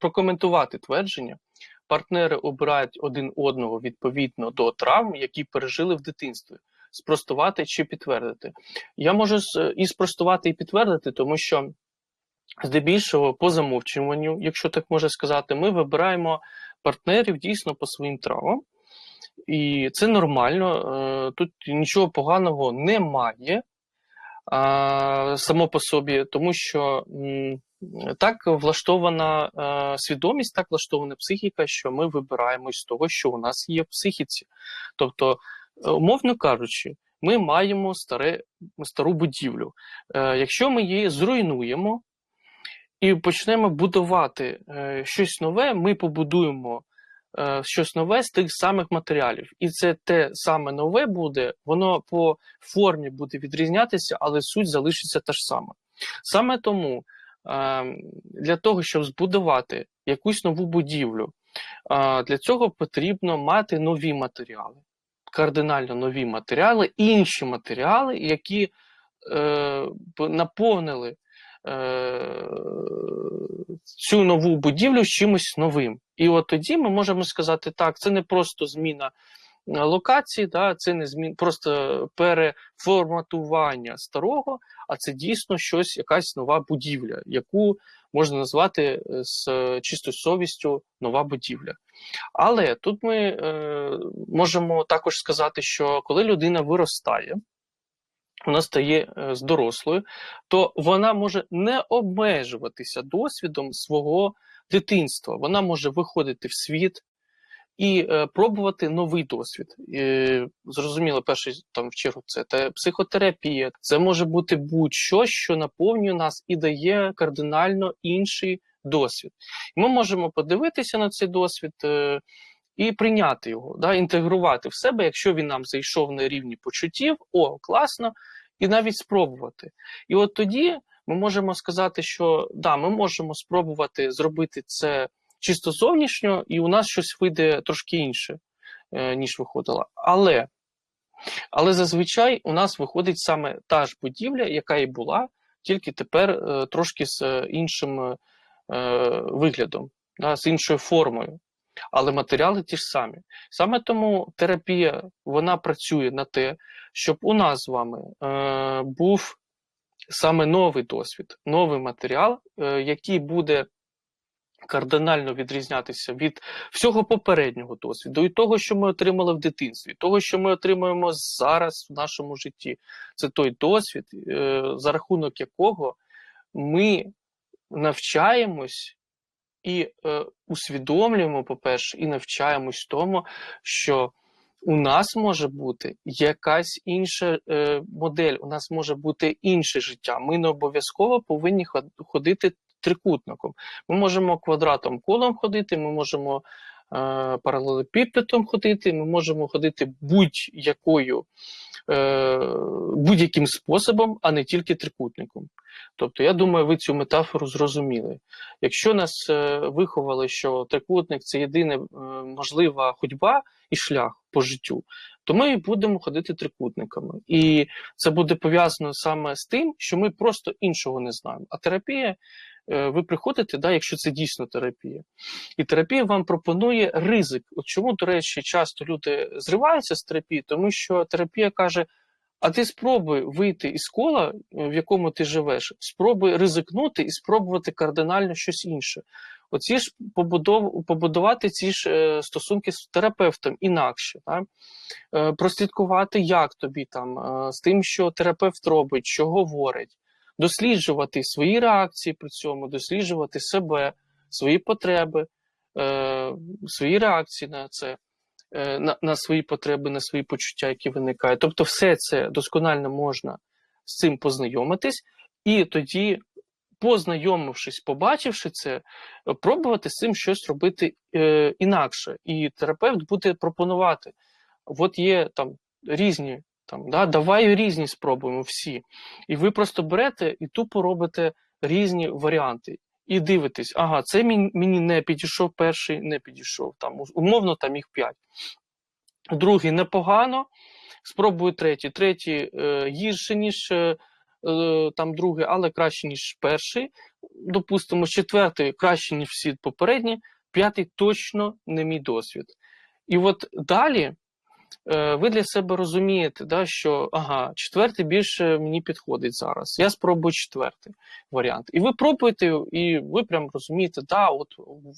прокоментувати твердження. Партнери обирають один одного відповідно до травм, які пережили в дитинстві. Спростувати чи підтвердити. Я можу і спростувати, і підтвердити, тому що здебільшого по замовчуванню, якщо так можна сказати, ми вибираємо партнерів дійсно по своїм травмам. І це нормально, е, тут нічого поганого немає само по собі, тому що так влаштована е, свідомість, так влаштована психіка, що ми вибираємо з того, що у нас є в психіці. Тобто, е, умовно кажучи, ми маємо старе, стару будівлю. Е, Якщо ми її зруйнуємо і почнемо будувати е, щось нове, ми побудуємо е, щось нове з тих самих матеріалів. І це те саме нове буде, воно по формі буде відрізнятися, але суть залишиться та ж сама. Саме тому для того, щоб збудувати якусь нову будівлю, е, для цього потрібно мати нові матеріали, кардинально нові матеріали, інші матеріали, які е, наповнили е, цю нову будівлю чимось новим. І от тоді ми можемо сказати, так, це не просто зміна локації, да, це не змін, просто переформатування старого, а це дійсно щось, якась нова будівля, яку можна назвати е, з чистою совістю нова будівля. Але тут ми е, можемо також сказати, що коли людина виростає, вона стає е, з дорослою, то вона може не обмежуватися досвідом свого дитинства. Вона може виходити в світ і е, пробувати новий досвід. І, зрозуміло, перший там в чергу це те, психотерапія, це може бути будь-що, що наповнює нас і дає кардинально інший досвід. Ми можемо подивитися на цей досвід. Е, і прийняти його, да, інтегрувати в себе, якщо він нам зайшов на рівні почуттів, о, класно, і навіть спробувати. І от тоді ми можемо сказати, що да, ми можемо спробувати зробити це чисто зовнішньо, і у нас щось вийде трошки інше, е, ніж виходило. Але, але зазвичай у нас виходить саме та ж будівля, яка і була, тільки тепер е, трошки з е, іншим виглядом, з іншою формою. Але матеріали ті ж самі. Саме тому терапія вона працює на те, щоб у нас з вами був саме новий досвід, новий матеріал, який буде кардинально відрізнятися від всього попереднього досвіду і того, що ми отримали в дитинстві, того, що ми отримуємо зараз в нашому житті. Це той досвід, е, за рахунок якого ми навчаємось і е, усвідомлюємо, по-перше, і навчаємось тому, що у нас може бути якась інша е, модель, у нас може бути інше життя. Ми не обов'язково повинні ход- ходити трикутником. Ми можемо квадратом колом ходити, ми можемо е, паралелепіпедом ходити, ми можемо ходити будь-якою е, будь-яким способом, а не тільки трикутником. Тобто, я думаю, ви цю метафору зрозуміли. Якщо нас е, виховали, що трикутник це єдина е, можлива ходьба і шлях по життю, то ми будемо ходити трикутниками. І це буде пов'язано саме з тим, що ми просто іншого не знаємо. А терапія, ви приходите, да, якщо це дійсно терапія, і терапія вам пропонує ризик. От чому, до речі, часто люди зриваються з терапії, тому що терапія каже. А ти спробуй вийти із кола, в якому ти живеш, спробуй ризикнути і спробувати кардинально щось інше. Оці ж побудов, побудувати ці ж е, стосунки з терапевтом інакше, так? Е, прослідкувати, як тобі там, е, з тим, що терапевт робить, що говорить, досліджувати свої реакції при цьому, досліджувати себе, свої потреби, е, свої реакції на це е, на, на свої потреби, на свої почуття, які виникають. Тобто, все це досконально можна з цим познайомитись, і тоді, познайомившись, побачивши це, пробувати з цим щось робити е, інакше. І терапевт буде пропонувати: от є там різні. Там, да, давай різні спробуємо всі. І ви просто берете і тупо робите різні варіанти і дивитесь, ага, це мені, не підійшов перший, не підійшов. Там умовно там їх п'ять. Другий непогано. Спробую третій. Третій е, гірше, ніж е, е, там другий, але краще, ніж перший. Допустимо, четвертий краще, ніж всі попередні, п'ятий точно не мій досвід. І от далі ви для себе розумієте, да, що ага, четвертий більше мені підходить зараз. Я спробую четвертий варіант. І ви пробуєте, і ви прям розумієте, да, от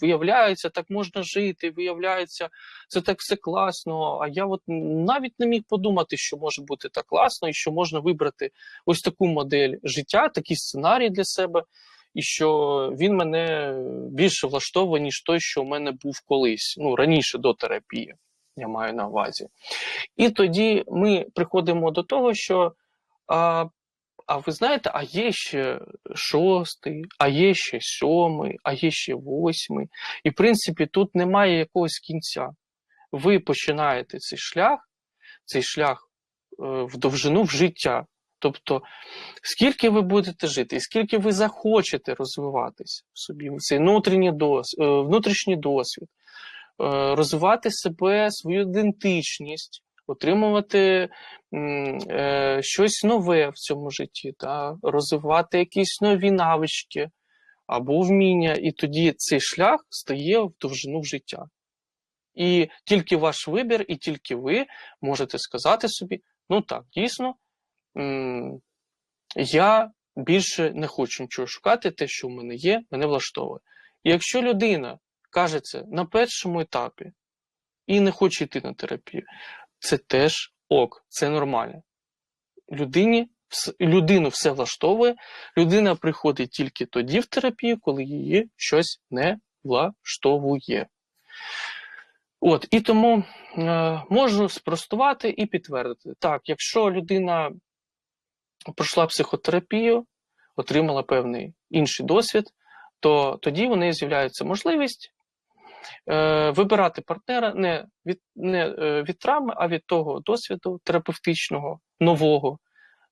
виявляється, так можна жити, виявляється, це так все класно. А я от навіть не міг подумати, що може бути так класно, і що можна вибрати ось таку модель життя, такий сценарій для себе, і що він мене більше влаштовує, ніж той, що в мене був колись, ну раніше до терапії. Я маю на увазі. І тоді ми приходимо до того, що а, а ви знаєте, а є ще шостий, а є ще сьомий, а є ще восьмий. І в принципі, тут немає якогось кінця. Ви починаєте цей шлях, цей шлях е, в довжину в життя. Тобто, скільки ви будете жити, і скільки ви захочете розвиватись в собі, цей внутрішній досвід, внутрішній досвід, е, розвивати себе, свою ідентичність, отримувати е, щось нове в цьому житті, та, розвивати якісь нові навички або вміння, і тоді цей шлях стає в довжину життя. І тільки ваш вибір, і тільки ви можете сказати собі: ну так, дійсно, я більше не хочу нічого шукати, те, що в мене є, мене влаштовує. І якщо людина каже це на першому етапі і не хоче йти на терапію, це теж ок, це нормально. Людині, людину все влаштовує, людина приходить тільки тоді в терапію, коли її щось не влаштовує. От, і тому е, можу спростувати і підтвердити. Так, якщо людина пройшла психотерапію, отримала певний інший досвід, то тоді у неї з'являється можливість е, вибирати партнера не від, не е, від травми, а від того досвіду терапевтичного, нового,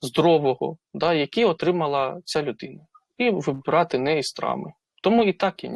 здорового, да, який отримала ця людина, і вибирати не із травми. Тому і так і ні.